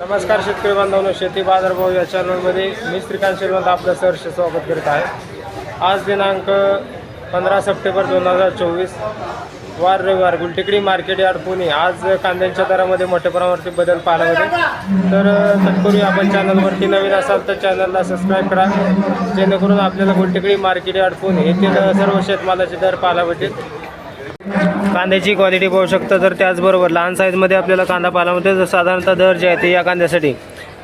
नमस्कार शेतकरी बांधवांनो शेती बाजारभाव या चॅनलमध्ये मी श्रीकांत श्रीमंत आपलं सहर्ष स्वागत करीत आहे. आज दिनांक पंधरा सप्टेंबर दोन हजार चोवीस वार रविवार गुलटेकडी मार्केट यार्ड पुणे. आज कांद्यांच्या दरामध्ये मोठ्या प्रमाणावरती बदल पाहायला मिळते तर तत्पूर्वी आपण चॅनलवरती नवीन असाल तर चॅनलला सबस्क्राईब करा. जेणेकरून आपल्याला गुलटेकडी मार्केट यार्ड पुणे येथील सर्व शेतमालाचे दर पाहायला मिळतील कांद्याची क्वालिटी पाहू शकता तर त्याचबरोबर लहान साईजमध्ये आपल्याला कांदा पाहायला मिळतो तर साधारणतः दर जे आहे ते या कांद्यासाठी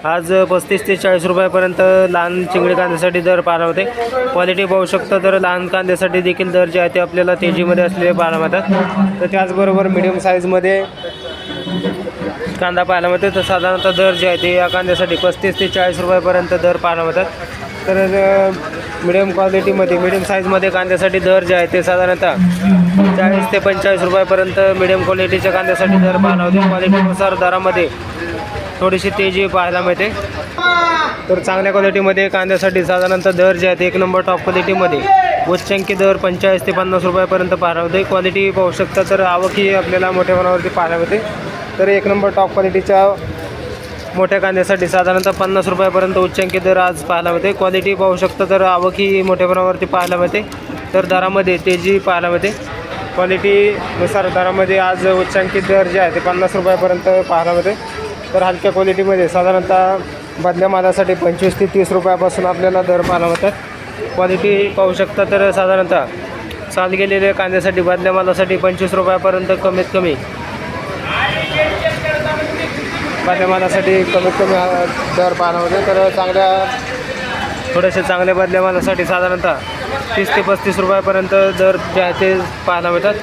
आज पस्तीस ते चाळीस रुपयापर्यंत लहान चिंगडी कांद्यासाठी दर पाहायला होते. क्वालिटी पाहू शकता तर लहान कांद्यासाठी देखील दर जे आहे ते आपल्याला तेजीमध्ये असलेले पाहायला मिळतात. तर त्याचबरोबर मिडियम साईजमध्ये कांदा पाहायला मिळते तर साधारणतः दर जे आहे ते या कांद्यासाठी पस्तीस ते चाळीस रुपयापर्यंत दर पाहायला मिळतात. तर मिडियम क्वालिटीमध्ये मिडियम साईजमध्ये कांद्यासाठी दर जे आहे ते साधारणतः चाळीस ते पंचेचाळीस रुपयापर्यंत मिडियम क्वालिटीच्या कांद्यासाठी दर पाहायला होते. क्वालिटीनुसार दरामध्ये थोडीशी तेजी पाहायला मिळते. तर चांगल्या क्वालिटीमध्ये कांद्यासाठी साधारणतः दर जे आहेत एक नंबर टॉप क्वालिटीमध्ये उच्चंकी दर पंचेचाळीस ते पन्नास रुपयापर्यंत पाहायला होते. क्वालिटी पाहू शकता तर आवकही आपल्याला मोठ्या प्रमाणावरती पाहायला मिळते. तर एक नंबर टॉप क्वालिटीच्या मोठ्या कांद्यासाठी साधारणतः पन्नास रुपयापर्यंत उच्चांकी दर आज पाहायला मिळते. क्वालिटी पाहू शकता तर आवकही मोठ्या प्रमाणावरती पाहायला मिळते. तर दरामध्ये तेजी पाहायला मिळते. क्वालिटीनुसार दरामध्ये आज उच्चांकी दर जे आहे ते पन्नास रुपयापर्यंत पाहायला मिळते. तर हलक्या क्वालिटीमध्ये साधारणतः बदल्या मालासाठी पंचवीस ते तीस रुपयापासून आपल्याला दर पाहायला मिळतात. क्वालिटी पाहू शकता तर साधारणतः साल गेलेल्या कांद्यासाठी बदल्या मालासाठी पंचवीस रुपयापर्यंत कमीत कमी बदल्यामानासाठी कमीत कमी दर पाहायला होते म्हणजे, तर चांगल्या थोडेसे चांगल्या बदल्यामानासाठी साधारणतः तीस ते पस्तीस रुपयापर्यंत दर जे आहे ते पाहायला मिळतात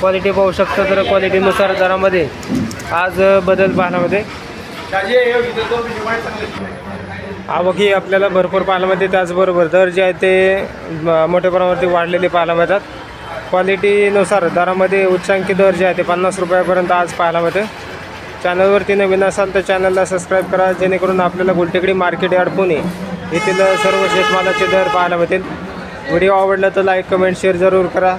क्वालिटी पाहू शकतं तर क्वालिटीनुसार दरामध्ये आज बदल पाहायला मिळते आवकही आपल्याला भरपूर पाहायला मिळते त्याचबरोबर दर जे आहे ते मोठ्या प्रमाणावरती वाढलेले पाहायला मिळतात क्वालिटीनुसार दरामध्ये उच्चांकी दर जे आहे ते पन्नास रुपयापर्यंत आज पाहायला मिळते चॅनलवरती नवीन असाल तर चॅनलला सबस्क्राईब करा जेणेकरून आपल्याला गुलटेकडी मार्केट यार्ड पुणे येथील सर्व शेतमालाचे दर पाहायला मिळतील व्हिडिओ आवडला तर लाईक कमेंट शेअर जरूर करा.